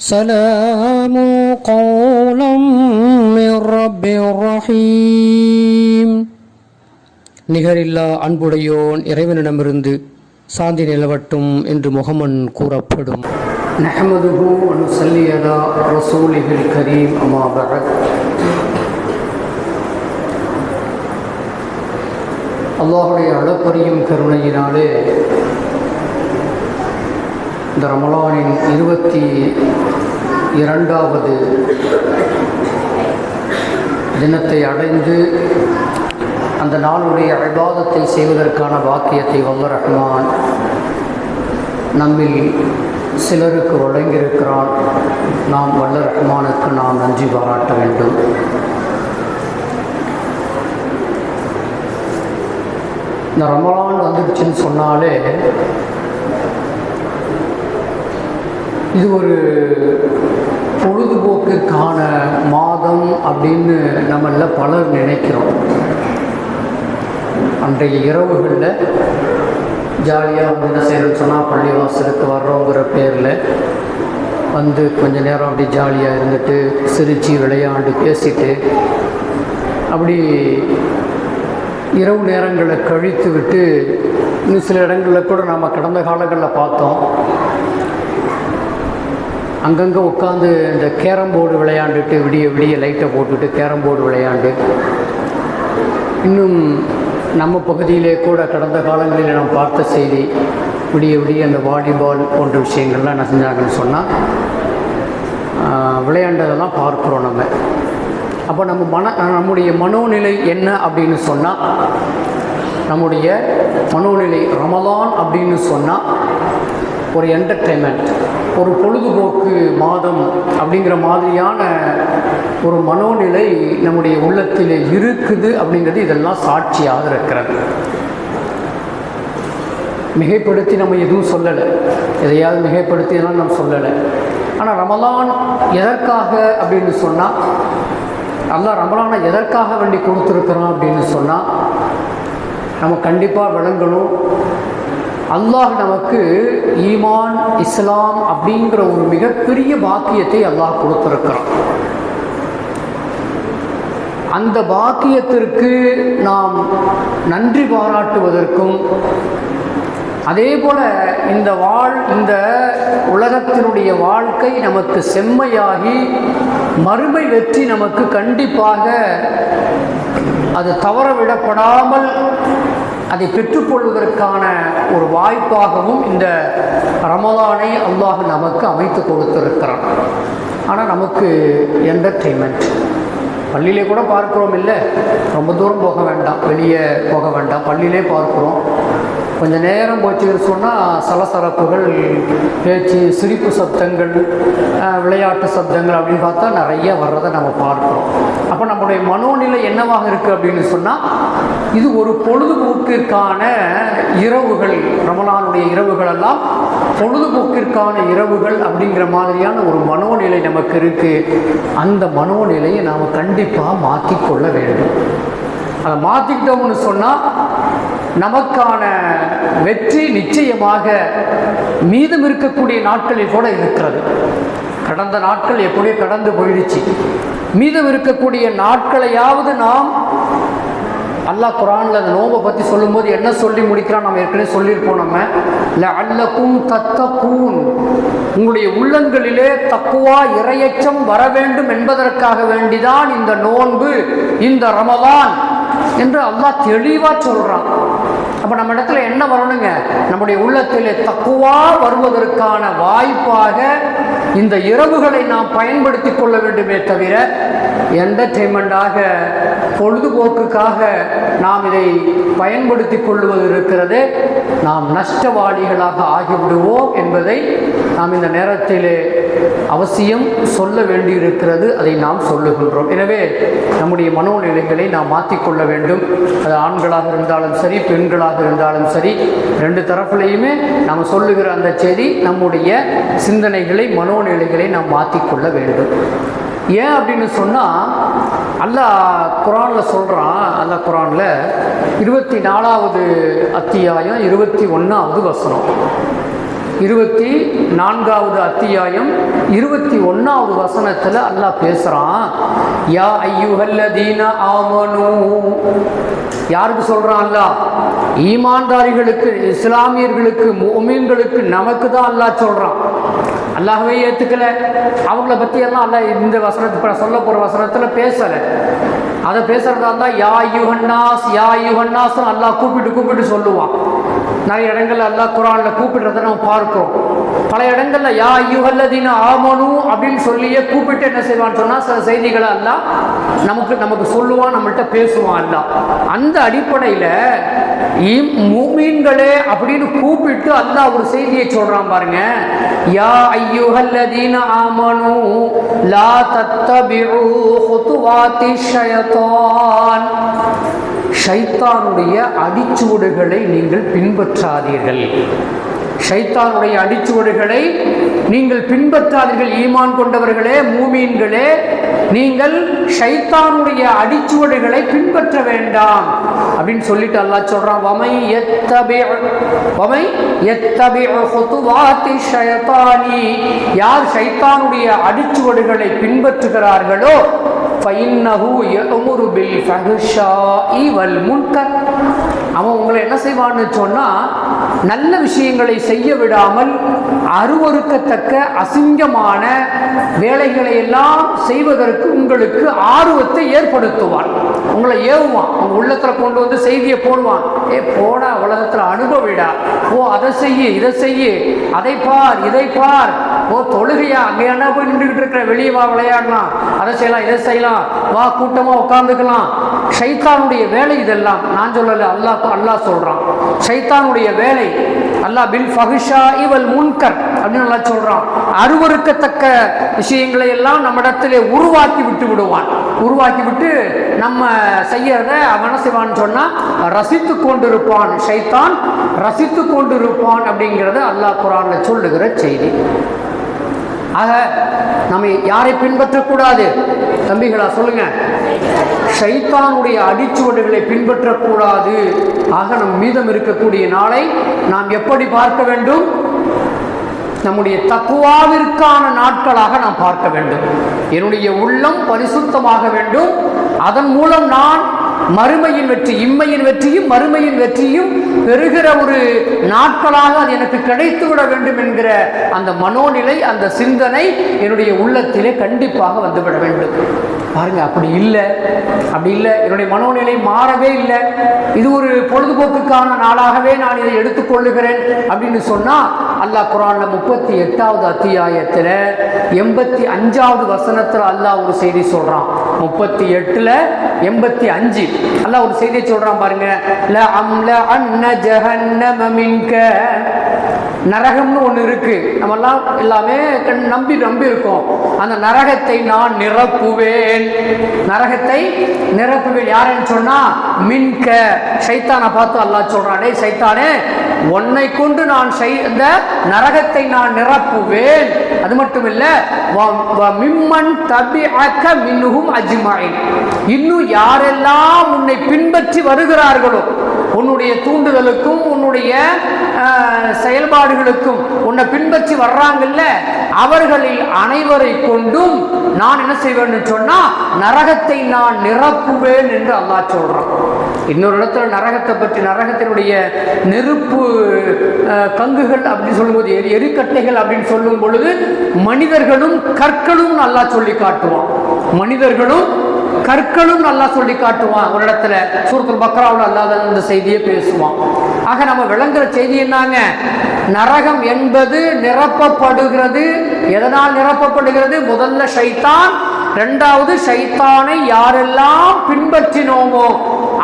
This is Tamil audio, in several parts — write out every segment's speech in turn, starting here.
سلام قولا من رب رحيم நிகரில்லா அன்புடையோன் இறைவனிடமிருந்து சாந்தி நிலவட்டும் என்று முகமன் கூறப்படும் நஹமதுஹு அனுசல்லி அலா ரசூலிஹில் கரீம் அமா பஅத் அல்லாஹுடைய அளப்பரியும் கருணையினாலே இந்த ரமலானின் இருபத்தி இரண்டாவது தினத்தை அடைந்து அந்த நாளுடைய அபாதத்தை செய்வதற்கான வாக்கியத்தை வல்ல ரஹ்மான் நம்மில் சிலருக்கு வழங்கியிருக்கிறான். நாம் வல்ல ரஹ்மானுக்கு நாம் நன்றி பாராட்ட வேண்டும். இந்த ரமலான் வந்துடுச்சுன்னு சொன்னாலே இது ஒரு பொழுதுபோக்குக்கான மாதம் அப்படின்னு நம்மள பலர் நினைக்கிறோம். அன்றைய இரவுகளில் ஜாலியாக வந்து என்ன செய்யணும்னு சொன்னால் பள்ளிவாசலுக்கு வர்றோங்கிற பேரில் வந்து கொஞ்ச நேரம் அப்படி ஜாலியாக இருந்துட்டு சிரித்து விளையாண்டு பேசிட்டு அப்படி இரவு நேரங்களை கழித்து விட்டு இன்னும் சில இடங்களில் கூட நாம் கடந்த காலங்களில் பார்த்தோம். அங்கங்கே உட்காந்து இந்த கேரம் போர்டு விளையாண்டுட்டு விடிய விடிய லைட்டை போட்டுட்டு கேரம் போர்டு விளையாண்டு இன்னும் நம்ம பகுதியிலே கூட கடந்த காலங்களில் நாம் பார்த்த செய்தி விடிய விடிய அந்த வாலிபால் போன்ற விஷயங்கள்லாம் என்ன செஞ்சாங்கன்னு சொன்னால் விளையாண்டதெல்லாம் பார்க்குறோம் நம்ம. அப்போ நம்ம மன நம்முடைய மனோநிலை என்ன அப்படின்னு சொன்னால் நம்முடைய மனோநிலை ரமலான் அப்படின்னு சொன்னால் ஒரு என்டர்டெயின்மெண்ட் ஒரு பொழுதுபோக்கு மாதம் அப்படிங்கிற மாதிரியான ஒரு மனோநிலை நம்முடைய உள்ளத்தில் இருக்குது அப்படிங்கிறது இதெல்லாம் சாட்சியாக இருக்கிறது. மிகைப்படுத்தி நம்ம எதுவும் சொல்லலை. எதையாவது மிகைப்படுத்தி எல்லாம் நம்ம சொல்லலை. ஆனால் ரமலான் எதற்காக அப்படின்னு சொன்னால் அல்லா ரமலானை எதற்காக வேண்டி கொடுத்துருக்குறோம் அப்படின்னு சொன்னால் நம்ம கண்டிப்பாக விளங்கணும். அல்லாஹ் நமக்கு ஈமான் இஸ்லாம் அப்படிங்கிற ஒரு மிகப்பெரிய பாக்கியத்தை அல்லாஹ் கொடுத்துருக்கிறான். அந்த பாக்கியத்திற்கு நாம் நன்றி பாராட்டுவதற்கும் அதே போல இந்த வாழ் இந்த உலகத்தினுடைய வாழ்க்கை நமக்கு செம்மையாகி மறுமை வெற்றி நமக்கு கண்டிப்பாக அது தவறவிடப்படாமல் அதை பெற்றுக்கொள்வதற்கான ஒரு வாய்ப்பாகவும் இந்த ரமலானை அல்லாஹ் நமக்கு அமைத்து கொடுத்திருக்கிறான். ஆனால் நமக்கு என்டர்டெயின்மெண்ட் பள்ளியிலே கூட பார்க்குறோம் இல்லை? ரொம்ப தூரம் போக வேண்டாம். வெளியே போக வேண்டாம். பள்ளியிலே பார்க்குறோம். கொஞ்சம் நேரம் போச்சுன்னு சொன்னால் சலசலப்புகள் பேச்சு சிரிப்பு சப்தங்கள் விளையாட்டு சப்தங்கள் அப்படின்னு பார்த்தா நிறைய வர்றதை நம்ம பார்க்குறோம். அப்போ நம்முடைய மனோநிலை என்னவாக இருக்குது அப்படின்னு சொன்னால் இது ஒரு பொழுதுபோக்கிற்கான இரவுகள் ரமலானுடைய இரவுகள் எல்லாம் பொழுதுபோக்கிற்கான இரவுகள் அப்படிங்கிற மாதிரியான ஒரு மனோநிலை நமக்கு இருக்குது அந்த மனோநிலையை நாம் கண்டிப்பாக மாற்றிக்கொள்ள வேண்டும். அதை மாற்றிக்கிட்டோம்னு சொன்னால் நமக்கான வெற்றி நிச்சயமாக மீதம் இருக்கக்கூடிய நாட்களில் கூட இருக்கிறது. கடந்த நாட்கள் எப்படியோ கடந்து போயிடுச்சு. மீதம் இருக்கக்கூடிய நாட்களையாவது நாம் அல்லாஹ் குரானில் அந்த நோம்பை பற்றி சொல்லும்போது என்ன சொல்லி முடிக்கிறான்? நம்ம ஏற்கனவே சொல்லியிருப்போம் நம்ம. இல்லை அல்லக்கும் தத்தக்கூன் உங்களுடைய உள்ளங்களிலே தக்குவா இரையச்சம் வர வேண்டும் என்பதற்காக வேண்டிதான் இந்த நோன்பு இந்த ரமதான். என்று அல்லாஹ் தெளிவாக சொல்கிறான் அப்போ நம்ம இடத்துல என்ன வரணுங்க? நம்முடைய உள்ளத்தில் தக்குவா வருவதற்கான வாய்ப்பாக இந்த இரவுகளை நாம் பயன்படுத்தி கொள்ள வேண்டுமே தவிர என்டர்டெயின்மெண்ட்டாக பொழுதுபோக்குக்காக நாம் இதை பயன்படுத்தி கொள்வது இருக்கிறது. நாம் நஷ்டவாளிகளாக ஆகிவிடுவோம் என்பதை நாம் இந்த நேரத்தில் அவசியம் சொல்ல வேண்டியிருக்கிறது. அதை நாம் சொல்லுகின்றோம். எனவே நம்முடைய மனோநிலைகளை நாம் மாற்றிக்கொள்ள வேண்டும். அது ஆண்களாக இருந்தாலும் சரி பெண்களாக இருந்தாலும் சரி ரெண்டு தரப்புலையுமே நாம் சொல்லுகிற அந்த செய்தி நம்முடைய சிந்தனைகளை மனோநிலைகளை நாம் மாற்றிக்கொள்ள வேண்டும். ஏன் அப்படின்னு சொன்னால் அல்லாஹ் குரானில் சொல்கிறான் அல்லாஹ் குரானில் இருபத்தி நாலாவது அத்தியாயம் இருபத்தி ஒன்றாவது வசனம். இருபத்தி நான்காவது அத்தியாயம் இருபத்தி ஒன்றாவது வசனத்தில் அல்லாஹ் பேசுகிறான் யா ஐயுஹல்லதீன ஆமனு. யாருக்கு சொல்கிறான் அல்லாஹ்? ஈமான்தாரிகளுக்கு இஸ்லாமியர்களுக்கு மோமீன்களுக்கு நமக்கு தான் அல்லாஹ் சொல்கிறான் அல்லாஹ்வே ஏற்றுக்கல அவங்கள பற்றி எல்லாம் அல்ல இந்த வசனத்து இப்போ சொல்ல போகிற வசனத்தில் பேசலை. அதை பேசுகிறதா இருந்தால் யா யுஹன்னாஸ் யா யுஹன்னாஸ் அல்லாஹ் கூப்பிட்டு கூப்பிட்டு சொல்லுவான். நிறைய இடங்கள்ல அல்லா குரானில் கூப்பிடுறத நம்ம பார்க்கிறோம். பல இடங்கள்ல யா யுஹல்லதீன ஆமனு அப்படின்னு சொல்லியே கூப்பிட்டு என்ன செய்வான்னு சொன்னால் சில செய்திகளை எல்லாம் நமக்கு நமக்கு சொல்லுவான் நம்மள்கிட்ட பேசுவான் அல்லாஹ். அந்த அடிப்படையில் மூமீன்களே அப்படின்னு கூப்பிட்டு அல்லாஹ் ஒரு செய்தியை சொல்றான் பாருங்க. யா ஐயுஹல்லதீன ஆமனு லா தத்தபிஉ ஹுதுவாத்தி ஷயத்தான் ஷைத்தானுடைய அடிச்சுவடுகளை நீங்கள் பின்பற்றாதீர்கள். ஷைத்தானுடைய அடிச்சுவடுகளை நீங்கள் பின்பற்றாதீர்கள். ஈமான் கொண்டவர்களே மூமீன்களே நீங்கள் ஷைத்தானுடைய அடிச்சுவடுகளை பின்பற்ற வேண்டாம். அப்படின்னு சொல்லிட்டு அல்லாஹ் சொல்றான் வமை எத்தபி வமை எத்தபி ஹுதுவாத்தி ஷைத்தானி. யார் ஷைத்தானுடைய அடிச்சுவடுகளை பின்பற்றுகிறார்களோ ஃபைன்னஹு யஅமுரு பில் ஃபஹ்ஷாஇ வல் முன்கர் அவன் உங்களை என்ன செய்வான்னு சொன்னா நல்ல விஷயங்களை செய்ய விடாமல் அருவறுக்கத்தக்க அசிங்கமான வேலைகளை எல்லாம் செய்வதற்கு உங்களுக்கு ஆர்வத்தை ஏற்படுத்துவான். உங்களை ஏவுவான். உங்க உள்ளத்துல கொண்டு வந்து செய்தியை போடுவான். ஏ போடா உலகத்துல அனுபவிடா. ஓ அதை செய்யு இதை செய்யு. அதை பார் இதை பார். ஓ தொழுகையா? அங்கே என்ன போய் நின்றுக்கிட்டு இருக்கிற? வெளியே வா விளையாடலாம். அதை செய்யலாம் இதை செய்யலாம். வா கூட்டமா உட்காந்துக்கலாம் ஷைத்தானுடைய வேலை இதெல்லாம். நான் சொல்லல அல்லாஹ் அல்லாஹ் சொல்றான். ஷைத்தானுடைய வேலை. அல்லாஹ் பில் ஃபஹிஷா இவல் முன்கர் அப்படின்னு நல்லா சொல்கிறான் அருவருக்கத்தக்க விஷயங்களை எல்லாம் நம்மிடத்திலே உருவாக்கி விட்டு விடுவான். உருவாக்கி விட்டு நம்ம செய்யறத அவன என்ன செய்வான்னு சொன்னா ரசித்து கொண்டிருப்பான். ஷைத்தான் ரசித்து கொண்டிருப்பான் அப்படிங்கிறத அல்லாஹ் குரான்ல சொல்லுகிற செய்தி. ஆக நம்ம யாரை பின்பற்றக்கூடாது? தம்பிகளா சொல்லுங்க. ஷைத்தானுடைய அடிச்சுவடுகளை பின்பற்றக்கூடாது. ஆக நம் மீதம் இருக்கக்கூடிய நாளை நாம் எப்படி பார்க்க வேண்டும்? நம்முடைய தக்குவாவிற்கான நாட்களாக நாம் பார்க்க வேண்டும். என்னுடைய உள்ளம் பரிசுத்தமாக வேண்டும். அதன் மூலம் நான் மறுமையின் வெற்றி இம்மையின் வெற்றியும் மறுமையின் வெற்றியும் பெறுகிற ஒரு நாட்களாக அது எனக்கு கிடைத்து விட வேண்டும் என்கிற அந்த மனோநிலை அந்த சிந்தனை என்னுடைய உள்ளத்திலே கண்டிப்பாக வந்துவிட வேண்டும். பாருங்க அப்படி இல்லை அப்படி இல்லை என்னுடைய மனோநிலை மாறவே இல்லை. இது ஒரு பொழுதுபோக்குக்கான நாளாகவே நான் இதை எடுத்துக்கொள்ளுகிறேன் அப்படின்னு சொன்னா அல்லாஹ் குரான்ல முப்பத்தி எட்டாவது அத்தியாயத்தில் எண்பத்தி அஞ்சாவது வசனத்தில் அல்லாஹ் ஒரு செய்தி சொல்றான். முப்பத்தி எட்டுல எண்பத்தி அஞ்சு. அல்லாஹ் ஒரு செய்தியை சொல்றான் பாருங்க. ல அம்ல அன்ன ஜஹன்னம மின்க. நரகம்னு ஒன்று இருக்கு. நம்மெல்லாம் எல்லாமே கண் நம்பி நம்பி இருக்கோம் அந்த நரகத்தை நான் நிரப்புவேன். நரகத்தை நிரப்புவேன். யாருன்னு சொன்னா மின்க. சைத்தானை பார்த்து அல்லா சொல்கிறானே சைத்தானே உன்னை கொண்டு நான் செய்- இந்த நரகத்தை நான் நிரப்புவேன். அது மட்டும் இல்ல வ- வ- மிம்மன் மின்னுகும் மின்ஹும் அஜ்மாயின். இன்னும் யாரெல்லாம் உன்னை பின்பற்றி வருகிறார்களோ உன்னுடைய தூண்டுதலுக்கும் உன்னுடைய செயல்பாடுகளுக்கும் உன்னை பின்பற்றி வர்றாங்கல்ல அவர்களில் அனைவரை கொண்டும் நான் என்ன செய்வேன்னு சொன்னா நரகத்தை நான் நிரப்புவேன் என்று அல்லாஹ் சொல்றான். இன்னொரு இடத்துல நரகத்தை பற்றி நரகத்தினுடைய நெருப்பு கங்குகள் அப்படின்னு சொல்லும்போது எரி எரிக்கட்டைகள் அப்படின்னு சொல்லும் பொழுது மனிதர்களும் கற்களும் நல்லா சொல்லி காட்டுவான். மனிதர்களும் கற்களும் நல்லா சொல்லி காட்டுவான். ஒரு இடத்துல சூரத்துல் பக்ராவில் அல்லாத இந்த செய்தியை பேசுவான். ஆக நம்ம விளங்குற செய்தி என்னங்க? நரகம் என்பது நிரப்பப்படுகிறது. எதனால் நிரப்பப்படுகிறது? முதல்ல ஷைத்தான் இரண்டாவது ஷைத்தானை யாரெல்லாம் பின்பற்றினோமோ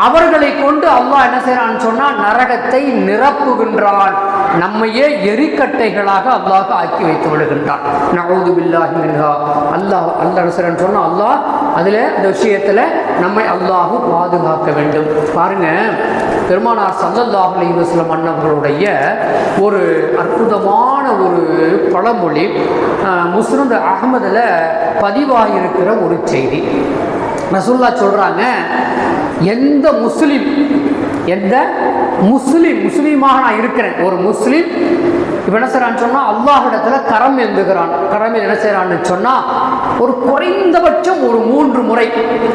அவர்களை கொண்டு அல்லாஹ் என்ன செய்யறான்னு சொன்னா நரகத்தை நிரப்புகின்றான். நம்மையே எரிக்கட்டைகளாக அல்லாஹ் ஆக்கி வைத்து விடுகின்றான். நவுது பில்லாஹி மின்ஹா. அல்லாஹ் அல்லரசரன் என்ன சொன்னா அல்லாஹ் அதில் இந்த விஷயத்தில் நம்மை அல்லாஹ் பாதுகாக்க வேண்டும். பாருங்க பெருமானார் சல்லல்லாஹு அலைஹி வஸல்லம் அண்ணவர்களுடைய ஒரு அற்புதமான ஒரு பழமொழி முஸ்லிம் அகமதில் பதிவாகியிருக்கிற ஒரு செய்தி. ரசூல்லா சொல்கிறாங்க எந்த முஸ்லீம் எந்த? முஸ்லீம் முஸ்லீமாக நான் இருக்கிறேன். ஒரு முஸ்லீம் இப்போ என்ன செய்கிறான்னு சொன்னால் அல்லாஹிடத்தில் கரம் எழுந்துகிறான் கரம் என்ன செய்கிறான்னு சொன்னால் ஒரு குறைந்தபட்சம் ஒரு மூன்று முறை.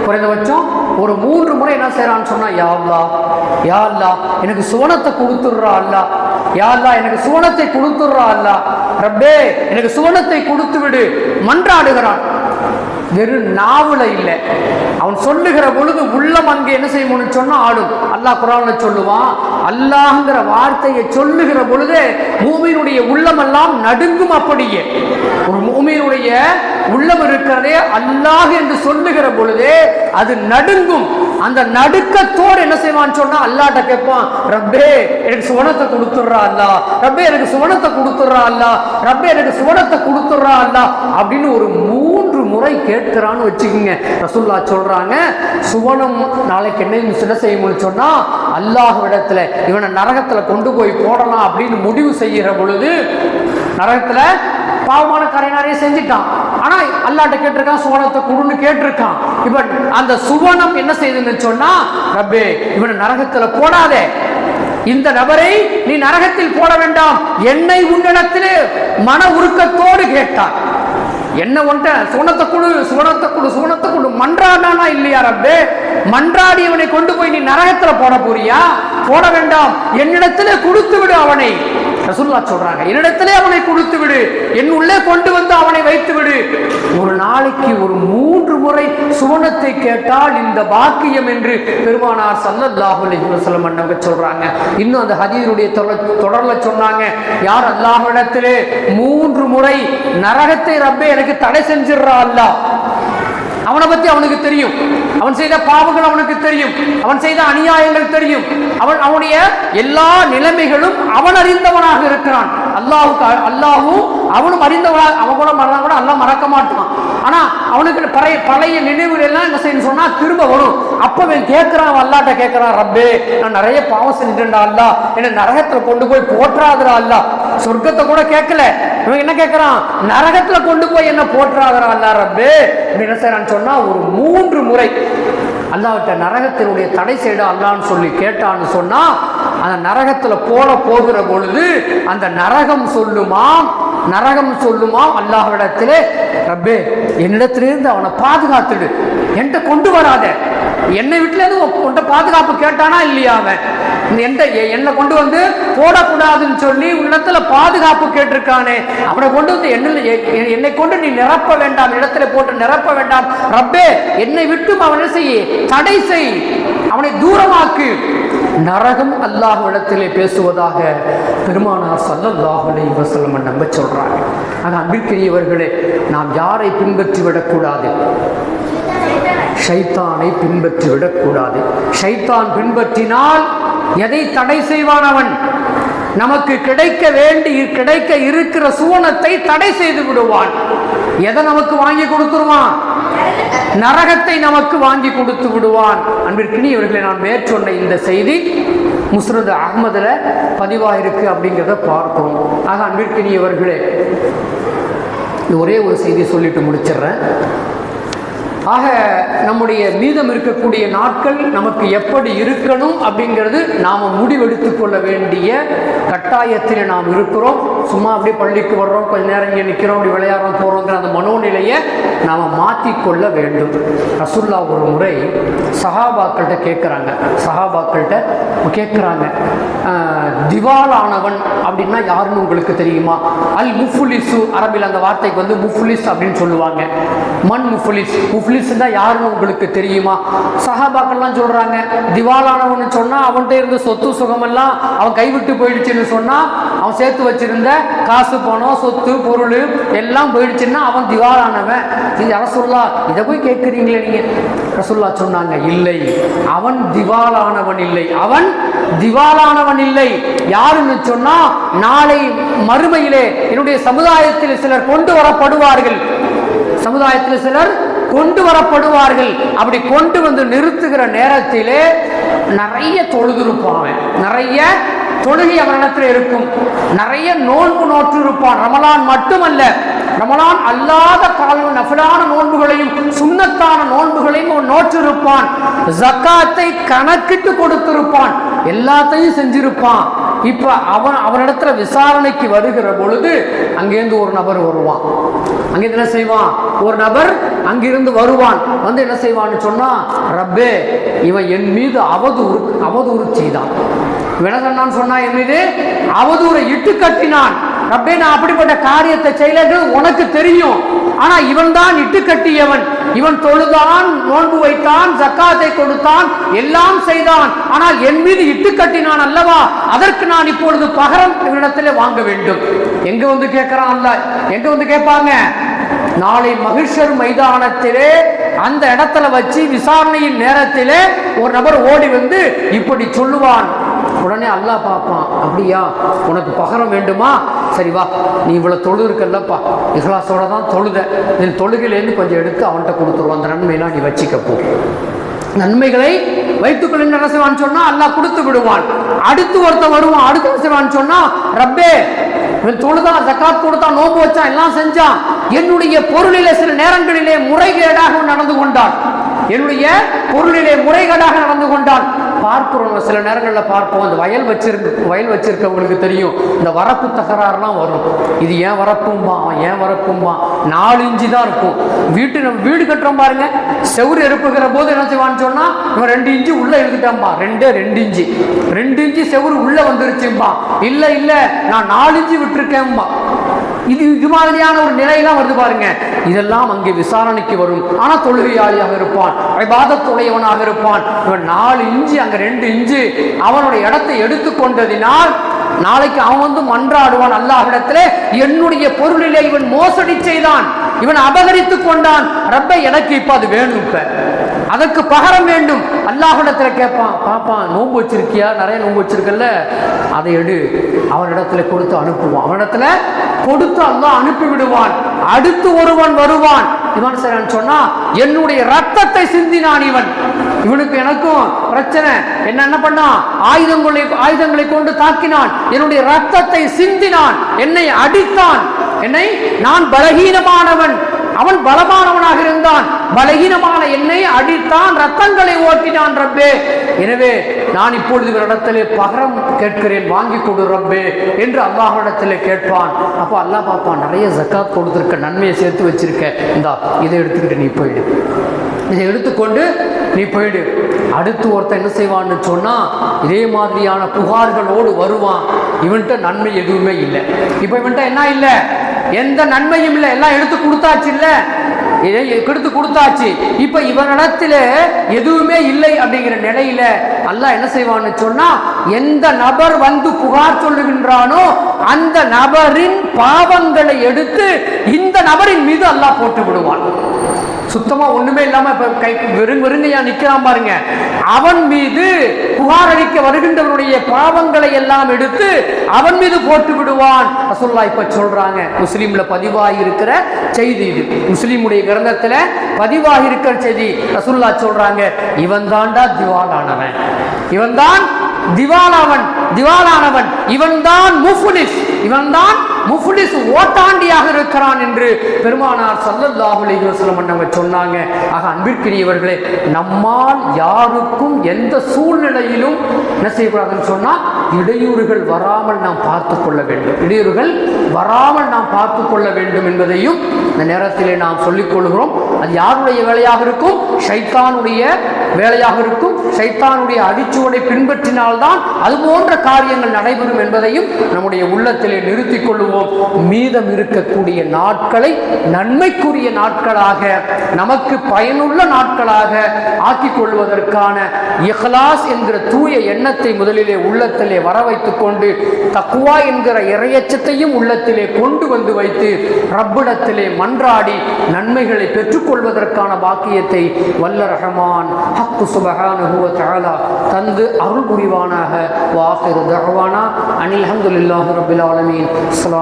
குறைந்தபட்சம் ஒரு மூன்று முறை என்ன செய்கிறான்னு சொன்னால் யா அல்லா யா அல்லா எனக்கு சுவனத்தை கொடுத்துட்றா அல்லா. யா அல்லா எனக்கு சுவனத்தை கொடுத்துட்றா அல்லா. ரப்பே எனக்கு சுவனத்தை கொடுத்து விடு மன்றாடுகிறான். வெறும் நாவல இல்லை. அவன் சொல்லுகிற பொழுது உள்ளம் அங்கே என்ன செய்யணும்னு சொன்னா ஆடும். அல்லாஹ் குரான்ல சொல்லுவான் அல்லாஹ்ங்கிற வார்த்தையை சொல்லுகிற பொழுது மூமியினுடைய உள்ளம் எல்லாம் நடுங்கும் அப்படியே. ஒரு மூமியினுடைய உள்ளம் இருக்கிறதே அல்லாஹ் என்று சொல்லுகிற பொழுதே அது நடுங்கும். அந்த நடுக்கத்தோடு என்ன செய்வான்னு சொன்னா அல்லாட்ட கேட்பான் ரப்பே எனக்கு சுவனத்தை கொடுத்துட்றா அல்லா ரப்பே எனக்கு சுவனத்தை கொடுத்துட்றா அல்லா ரப்பே எனக்கு சுவனத்தை கொடுத்துட்றா அல்லா அப்படின்னு ஒரு மூன்று முறை இழக்கிறான்னு வச்சுக்கோங்க. ரசுல்லா சொல்றாங்க சுவனம் நாளைக்கு என்ன சின்ன செய்யணும்னு சொன்னா அல்லாஹ்விடத்துல இவனை நரகத்துல கொண்டு போய் போடலாம் அப்படின்னு முடிவு செய்கிற பொழுது நரகத்தில் பாவமான காரை நிறைய செஞ்சுட்டான். ஆனா அல்லாட்ட கேட்டிருக்கான் சுவனத்தை கொடுன்னு கேட்டிருக்கான். இவன் அந்த சுவனம் என்ன செய்யுதுன்னு சொன்னா ரப்பே இவனை நரகத்துல போடாதே. இந்த நபரை நீ நரகத்தில் போட வேண்டாம். என்னை உன்னிடத்திலே மன உருக்கத்தோடு கேட்டான். என்ன உன்ட்ட சுவனத்தை கொடு சுவனத்தை கொடு சுவனத்தை கொடு. மன்றாடானா இல்லையா ரப்பே? மன்றாடி அவனை கொண்டு போய் நீ நரகத்துல போட போறியா? போட வேண்டாம். என்னிடத்துல கொடுத்து விடு அவனை. ரசுல்லா சொல்றாங்க என்னிடத்திலே அவனை கொடுத்து விடு என் உள்ளே கொண்டு வந்து அவனை வைத்து விடு ஒரு நாளைக்கு ஒரு மூன்று முறை சுவனத்தை கேட்டால் இந்த பாக்கியம் என்று பெருமானார் சல்லல்லாஹு அலிஹசல்லம் அண்ணவங்க சொல்றாங்க. இன்னும் அந்த ஹதீருடைய தொடர்ல சொன்னாங்க யார் அல்லாஹிடத்திலே மூன்று முறை நரகத்தை ரப்பே எனக்கு தடை செஞ்சிடுறா அல்லாஹ். அவனை பத்தி அவனுக்கு தெரியும். அவன் செய்த பாவங்கள் அவனுக்கு தெரியும். அவன் செய்த அநியாயங்கள் தெரியும். அவன் அவனுடைய எல்லா நிலைமைகளும் அவன் அறிந்தவனாக இருக்கிறான். அல்லாவுக்கு அல்லாஹும் அவனும் அறிந்தவளாக அவன் கூட மறந்தா கூட அல்லா மறக்க மாட்டான். ஆனா அவனுக்கு பழைய பழைய நினைவுகள் எல்லாம் என்ன செய்யணும் சொன்னால் திரும்ப வரும். அப்போ அவன் கேட்குறான் அல்லாட்ட கேட்குறான் ரப்பே நான் நிறைய பாவம் செஞ்சுட்டா அல்லா என்னை நரகத்தில் கொண்டு போய் போற்றாதரா அல்லா சொர்க்கத்தை கூட கேட்கல இவன் என்ன கேட்குறான் நரகத்தில் கொண்டு போய் என்ன போற்றாதரா அல்லா ரப்பே. அப்படின்னு என்ன செய்யறான்னு சொன்னா ஒரு மூன்று முறை அல்லாவிட்ட நரகத்தினுடைய தடை செய்ட அல்லான்னு சொல்லி கேட்டான்னு சொன்னா அந்த நரகத்துல போல போகிற பொழுது அந்த நரகம் சொல்லுமாம் நரகம் சொல்லுமாம் அல்லாஹ்விடத்திலே ரப்பே என்னிடத்திலிருந்து அவனை பாதுகாத்துடு என்கிட்ட கொண்டு வராத. என்னை வீட்டுல எதுவும் பாதுகாப்பு கேட்டானா இல்லையா அவன்? எந்த என்னை கொண்டு வந்து போடக்கூடாதுன்னு சொல்லி உன்னிடத்துல பாதுகாப்பு கேட்டிருக்கானே. அவனை கொண்டு வந்து என்ன என்னை கொண்டு நீ நிரப்ப வேண்டாம் இடத்துல போட்டு நிரப்ப வேண்டாம். ரப்பே என்னை விட்டும் அவன் செய்ய? தடை செய். அவனை தூரமாக்கு. நரகம் அல்லாஹ் இடத்திலே பேசுவதாக பெருமானார் சல்லல்லாஹுலே அலைஹி நம்ப சொல்றாங்க. ஆனால் அன்பிற்குரியவர்களே நாம் யாரை பின்பற்றி விடக்கூடாது? ஷைத்தானை பின்பற்றி விடக்கூடாது. ஷைத்தான் பின்பற்றினால் எதை தடை செய்வான் அவன்? நமக்கு கிடைக்க வேண்டி கிடைக்க இருக்கிற சுவனத்தை தடை செய்து விடுவான். எதை நமக்கு வாங்கி கொடுத்துருவான்? நரகத்தை நமக்கு வாங்கி கொடுத்து விடுவான். அன்பிற்கினி இவர்களை நான் மேற்சொன்ன இந்த செய்தி முஸ்ரத் அகமதுல பதிவாயிருக்கு அப்படிங்கிறத பார்க்கிறோம் ஆக அன்பிற்கினியவர்களே ஒரே ஒரு செய்தி சொல்லிட்டு முடிச்சிடுறேன். ஆக நம்முடைய மீதம் இருக்கக்கூடிய நாட்கள் நமக்கு எப்படி இருக்கணும் அப்படிங்கிறது நாம் முடிவெடுத்து கொள்ள வேண்டிய கட்டாயத்தில் நாம் இருக்கிறோம். சும்மா அப்படியே பள்ளிக்கு வர்றோம் கொஞ்ச நேரம் இங்கே நிற்கிறோம் அப்படி விளையாடுறோம் போகிறோங்கிற அந்த மனோநிலையை நாம் மாற்றிக்கொள்ள வேண்டும். ரசுல்லா ஒரு முறை சஹாபாக்கள்கிட்ட கேட்குறாங்க சஹாபாக்கள்கிட்ட கேட்குறாங்க திவாலானவன் அப்படின்னா யாருன்னு உங்களுக்கு தெரியுமா? அல் முஃபுலிசு அரபில் அந்த வார்த்தைக்கு வந்து முஃபுலிஸ் அப்படின்னு சொல்லுவாங்க. மண் முஃபுலிஸ் முஃபுலிஸ் தான் யாருன்னு உங்களுக்கு தெரியுமா? சஹாபாக்கள்லாம் சொல்கிறாங்க திவாலானவன்னு சொன்னால் அவன்கிட்ட இருந்த சொத்து சுகமெல்லாம் அவன் கைவிட்டு போயிடுச்சுன்னு சொன்னால் அவன் சேர்த்து வச்சிருந்த காசு பணம் சொத்து பொருள் எல்லாம் போயிடுச்சுன்னா அவன் திவாலானவன். இது ரசுல்லா இதை போய் கேட்குறீங்களே நீங்கள் ரசுல்லா சொன்னாங்க இல்லை. அவன் திவாலானவன் இல்லை. அவன் திவாலானவன் இல்லை. யாருன்னு சொன்னா நாளை மறுமையிலே என்னுடைய சமுதாயத்தில் சிலர் கொண்டு வரப்படுவார்கள். சமுதாயத்தில் சிலர் கொண்டு வரப்படுவார்கள் அப்படி கொண்டு வந்து நிறுத்துகிற நேரத்திலே நிறைய தொழுதுருப்பான் அவன். நிறைய தொழுகை அவனிடத்தில் இருக்கும். நிறைய நோன்பு நோற்று இருப்பான் ரமலான் மட்டுமல்ல ரமலான் அல்லாத காலம் நஃபிலான நோன்புகளையும் சுண்ணத்தான நோன்புகளையும் அவன் நோற்றிருப்பான். ஜக்காத்தை கணக்கிட்டு கொடுத்திருப்பான். எல்லாத்தையும் செஞ்சிருப்பான். இப்ப அவன் அவனிடத்துல விசாரணைக்கு வருகிற பொழுது அங்கேருந்து ஒரு நபர் வருவான். அங்கேருந்து என்ன செய்வான்? ஒரு நபர் அங்கிருந்து வருவான். வந்து என்ன செய்வான்னு சொன்னா ரப்பே இவன் என் மீது அவதூறு அவதூறு செய்தான். வினதன்னான் சொன்னா என் மீது அவதூரை இட்டு கட்டினான். ரப்பே நான் அப்படிப்பட்ட காரியத்தை செய்யலன்றது உனக்கு தெரியும். ஆனா இவன் தான் இட்டு கட்டியவன். இவன் தொழுதான் நோன்பு வைத்தான் ஜக்காத்தை கொடுத்தான் எல்லாம் செய்தான். ஆனால் என் மீது இட்டு கட்டினான் அல்லவா? அதற்கு நான் இப்பொழுது பகரம் இவனிடத்திலே வாங்க வேண்டும். எங்க வந்து கேட்கிறான் அல்ல எங்க வந்து கேட்பாங்க? நாளை மகிழ்ச்சர் மைதானத்திலே அந்த இடத்துல வச்சு விசாரணையின் நேரத்திலே ஒரு நபர் ஓடி வந்து இப்படி சொல்லுவான். உடனே அல்லாஹ் பார்ப்பான் அப்படியா? உனக்கு பகரம் வேண்டுமா? சரி வா நீ இவ்வளோ தொழு இருக்கல்லப்பா. இஹ்லாஸோட தான் தொழுத. நீ தொழுகையிலேருந்து கொஞ்சம் எடுத்து அவன்கிட்ட கொடுத்துருவோம் அந்த நன்மையெல்லாம் நீ வச்சிக்கப்போ நன்மைகளை வைத்துக்கொள்ள என்ன செய்வான்னு சொன்னால் அல்லாஹ் கொடுத்து விடுவான். அடுத்து ஒருத்தன் வருவான். அடுத்து என்ன செய்வான்னு சொன்னா ரப்பே இவன் தொழுதான் ஜக்காத் கொடுத்தான் நோம்பு வச்சான் எல்லாம் செஞ்சான். என்னுடைய பொருளிலே சில நேரங்களிலே முறைகேடாக நடந்து கொண்டான். என்னுடைய பொருளிலே முறைகேடாக நடந்து கொண்டான். பார்க்குறோம் சில நேரங்களில் பார்ப்போம். அந்த வயல் வச்சிருக்க வயல் வச்சிருக்கவங்களுக்கு தெரியும். இந்த வரப்பு தகராறுலாம் வரும். இது ஏன் வரப்பும்பா? ஏன் வரப்பும்பா? நாலு இஞ்சி தான் இருக்கும். வீட்டு நம்ம வீடு கட்டுறோம் பாருங்க. செவுரு எழுப்புகிற போது என்ன செய்வான்னு சொன்னால் இவன் ரெண்டு இஞ்சி உள்ளே எழுதிட்டான்பா ரெண்டே ரெண்டு இஞ்சி ரெண்டு இஞ்சி செவுரு உள்ளே வந்துருச்சும்பா. இல்லை இல்லை நான் நாலு இஞ்சி விட்டுருக்கேன்பா. இது இது மாதிரியான ஒரு நிலையெல்லாம் வருது பாருங்க. இதெல்லாம் அங்கே விசாரணைக்கு வரும். ஆனால் தொழுகையாளியாக இருப்பான். விவாதத்துடையவனாக இருப்பான். இவன் நாலு இஞ்சு அங்கே ரெண்டு இஞ்சு அவனுடைய இடத்தை எடுத்துக்கொண்டதினால் நாளைக்கு அவன் வந்து மன்றாடுவான். அல்லாஹிடத்துல என்னுடைய பொருளிலே இவன் மோசடி செய்தான். இவன் அபகரித்து கொண்டான். ரப்ப எனக்கு இப்ப அது வேணும் இப்ப. அதற்கு பகரம் வேண்டும். அல்லாஹிடத்துல கேட்பான் பாப்பான் நோன்பு வச்சிருக்கியா? நிறைய நோன்பு வச்சிருக்கல அதை எடு. அவனிடத்துல கொடுத்து அனுப்புவான். அவனிடத்துல கொடுத்து அல்லாஹ் அனுப்பி விடுவான். அடுத்து ஒருவன் வருவான். இவன் சார் சொன்னா என்னுடைய ரத்தத்தை சிந்தினான் இவன். இவனுக்கு எனக்கும் பிரச்சனை. என்ன என்ன பண்ணான் ஆயுதங்களை ஆயுதங்களை கொண்டு தாக்கினான். என்னுடைய ரத்தத்தை சிந்தினான். என்னை அடித்தான். என்னை நான் பலகீனமானவன். அவன் பலமானவனாக இருந்தான். பலகீனமான என்னை அடித்தான் ரத்தங்களை ஓட்டினான் ரப்பே. எனவே நான் இப்பொழுது இடத்திலே பகரம் கேட்கிறேன் வாங்கி கொடு ரப்பே என்று அல்லாஹிடத்திலே கேட்பான். அப்போ அல்லாஹ் பார்ப்பான் நிறைய ஜக்காத் கொடுத்துருக்க நன்மையை சேர்த்து வச்சிருக்க. இந்தா இதை எடுத்துக்கிட்டு நீ போயிடு. இதை எடுத்துக்கொண்டு நீ போயிடு. அடுத்து ஒருத்தன் என்ன செய்வான்னு சொன்னால் இதே மாதிரியான புகார்களோடு வருவான். இவன்கிட்ட நன்மை எதுவுமே இல்லை. இப்போ இவன்கிட்ட என்ன இல்லை? எந்த நன்மையும் இல்லை. எல்லாம் எடுத்து கொடுத்தாச்சு இல்லை. கெடுத்து கொடுத்தாச்சு. இப்ப இவனிடத்துல எதுவுமே இல்லை அப்படிங்கிற நிலையில அல்லாஹ் என்ன செய்வான்னு சொன்னா எந்த நபர் வந்து புகார் சொல்லுகின்றானோ அந்த நபரின் பாவங்களை எடுத்து இந்த நபரின் மீது அல்லாஹ் போட்டு விடுவான். சுத்தமா ஒண்ணுமே இல்லாம இப்ப கை வெறும் வெறுங்கையா நிக்கிறான் பாருங்க. அவன் மீது புகார் அளிக்க வருகின்றவருடைய பாவங்களை எல்லாம் எடுத்து அவன் மீது போட்டு விடுவான். அசுல்லா இப்ப சொல்றாங்க. முஸ்லீம்ல பதிவாகி இருக்கிற செய்தி இது. முஸ்லீமுடைய கிரந்தத்துல பதிவாகி இருக்கிற செய்தி. ரசூல்லா சொல்றாங்க இவன் தாண்டா திவாலானவன். இவன் தான் திவாலாவன் திவாலானவன். இவன் தான் முஃபுலிஸ். இவன் தான் முஃபுலிஸ் ஓட்டாண்டியாக இருக்கிறான் என்று பெருமானார் சல்லல்லாஹு அலைஹி வஸல்லம் அவங்க சொன்னாங்க. ஆக அன்பிற்கினியவர்களே நம்மால் யாருக்கும் எந்த சூழ்நிலையிலும் என்ன செய்யக்கூடாதுன்னு சொன்னால் இடையூறுகள் வராமல் நாம் பார்த்து கொள்ள வேண்டும். இடையூறுகள் வராமல் நாம் பார்த்து கொள்ள வேண்டும் என்பதையும் இந்த நேரத்திலே நாம் சொல்லிக் கொள்கிறோம். அது யாருடைய வேலையாக இருக்கும்? ஷைத்தானுடைய வேலையாக இருக்கும். ஷைத்தானுடைய அடிச்சுவடை பின்பற்றினால்தான் அது போன்ற காரியங்கள் நடைபெறும் என்பதையும் நம்முடைய உள்ளத்திலே நிறுத்திக் கொள்வோம். மீதம் இருக்கக்கூடிய நாட்களை நன்மைக்குரிய நாட்களாக நமக்கு பயனுள்ள நாட்களாக ஆக்கிக் கொள்வதற்கான இஹ்லாஸ் என்கிற தூய எண்ணத்தை முதலிலே உள்ளத்திலே வர வைத்துக் கொண்டு தக்குவா என்கிற இறையச்சத்தையும் உள்ளத்திலே கொண்டு வந்து வைத்து ரப்பிடத்திலே மன்றாடி நன்மைகளை பெற்றுக்கொள்வதற்கான பாக்கியத்தை வல்ல ரஹமான் ஹக்கு சுபஹானஹு வ தந்து அருள் புரிவானாக. வாஹிரு தகவானா அனில் ஹம்துலில்லாஹி ரப்பில் ஆலமீன். அஸ்லாம்